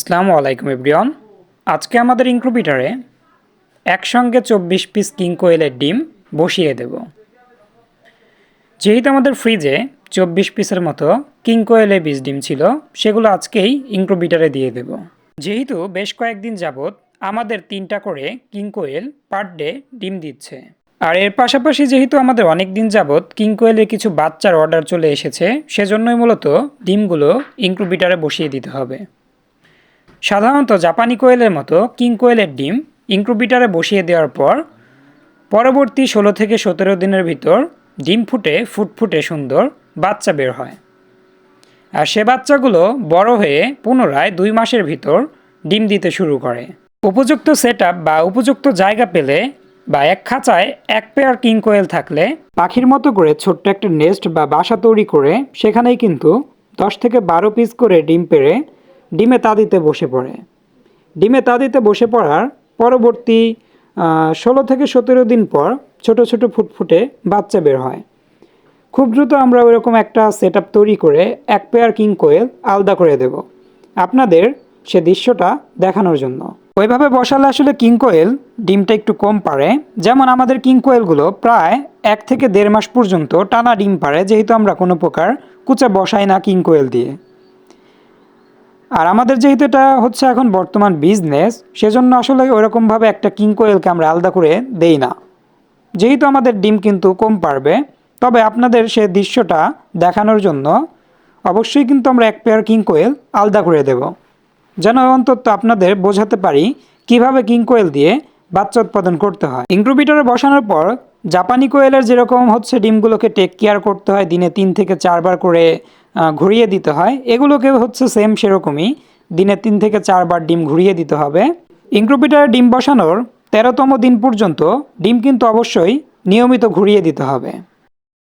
আসসালামু আলাইকুম, এভরিওয়ান। আজকে আমাদের ইনক্রুপিটারে একসঙ্গে চব্বিশ পিস কিং কোয়েলের ডিম বসিয়ে দেব। যেহেতু আমাদের ফ্রিজে চব্বিশ পিসের মতো কিং কোয়েলের বীজ ডিম ছিল, সেগুলো আজকেই ইনক্রুপিটারে দিয়ে দেব। যেহেতু বেশ কয়েকদিন যাবৎ আমাদের তিনটা করে কিং কোয়েল পার ডে ডিম দিচ্ছে। আর এর পাশাপাশি যেহেতু আমাদের অনেক দিন যাবৎ কিং কোয়েলের কিছু বাচ্চার অর্ডার চলে এসেছে, সেজন্যই মূলত ডিমগুলো ইনক্রুবিটারে বসিয়ে দিতে হবে। সাধারণত জাপানি কোয়েলের মতো কিং কোয়েলের ডিম ইনক্রুবিটারে বসিয়ে দেওয়ার পর পরবর্তী ষোলো থেকে সতেরো দিনের ভিতর ডিম ফুটে ফুটফুটে সুন্দর বাচ্চা বের হয়। আর সে বাচ্চাগুলো বড় হয়ে পুনরায় দুই মাসের ভিতর ডিম দিতে শুরু করে। উপযুক্ত সেট বা উপযুক্ত জায়গা পেলে বা এক খাঁচায় এক পেয়ার কিং কোয়েল থাকলে পাখির মতো করে ছোট্ট একটা নেস্ট বা বাসা তৈরি করে সেখানেই কিন্তু দশ থেকে বারো পিস করে ডিম পেড়ে ডিমে তা দিতে বসে পড়ে। ডিমে তা দিতে বসে পড়ার পরবর্তী ষোলো থেকে সতেরো দিন পর ছোট ছোট ফুটফুটে বাচ্চা বের হয়। খুব দ্রুত আমরা ওইরকম একটা সেট তৈরি করে এক পেয়ার কিং কোয়েল আলাদা করে দেব। আপনাদের সে দৃশ্যটা দেখানোর জন্য। ওইভাবে বসালে আসলে কিং কোয়েল ডিমটা একটু কম পারে। যেমন আমাদের কিং কোয়েলগুলো প্রায় এক থেকে দেড় মাস পর্যন্ত টানা ডিম পারে, যেহেতু আমরা কোনো প্রকার কুচা বসাই না কিং কোয়েল দিয়ে। আর আমাদের যেহেতু এটা হচ্ছে এখন বর্তমান বিজনেস সেজন্য আসলে ওরকমভাবে একটা কিং কোয়েলকে আমরা আলাদা করে দেই না। যেহেতু আমাদের ডিম কিন্তু কম পারবে, তবে আপনাদের সে দৃশ্যটা দেখানোর জন্য অবশ্যই কিন্তু আমরা এক পেয়ার কিং কোয়েল আলাদা করে দেব। যেন অন্তত আপনাদের বোঝাতে পারি কীভাবে কিং কোয়েল দিয়ে বাচ্চা উৎপাদন করতে হয়। ইনক্রুবিটারে বসানোর পর জাপানি কোয়েলের যেরকম হচ্ছে ডিমগুলোকে টেক কেয়ার করতে হয়, দিনে তিন থেকে চারবার করে ঘুরিয়ে দিতে হয়। এগুলোকে হচ্ছে সেম সেরকমই, দিনে তিন থেকে চারবার ডিম ঘুরিয়ে দিতে হবে। ইনক্রুপিটারে ডিম বসানোর তেরোতম দিন পর্যন্ত ডিম কিন্তু অবশ্যই নিয়মিত ঘুরিয়ে দিতে হবে।